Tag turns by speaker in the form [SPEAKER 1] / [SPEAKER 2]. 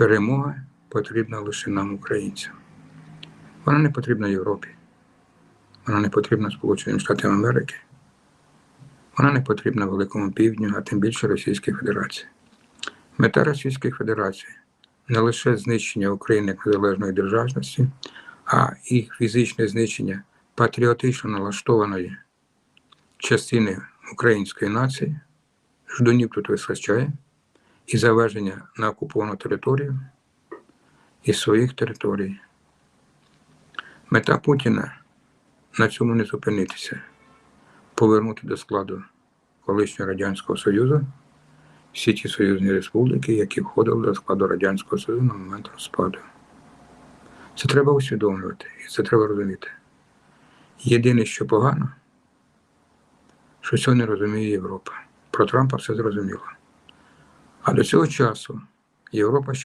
[SPEAKER 1] перемога потрібна лише нам, українцям. Вона не потрібна Європі. Вона не потрібна Сполученим Штатам Америки. Вона не потрібна Великому Півдню, а тим більше Російській Федерації. Мета Російської Федерації не лише знищення України як незалежної державності, а і фізичне знищення патріотично налаштованої частини української нації, ждунів тут вистачає, і завезення на окуповану територію із своїх територій. Мета Путіна на цьому не зупинитися, повернути до складу колишнього Радянського Союзу всі ті союзні республіки, які входили до складу Радянського Союзу на момент розпаду. Це треба усвідомлювати і це треба розуміти. Єдине, що погано, що цього не розуміє Європа. Про Трампа все зрозуміло. А до цього часу Європа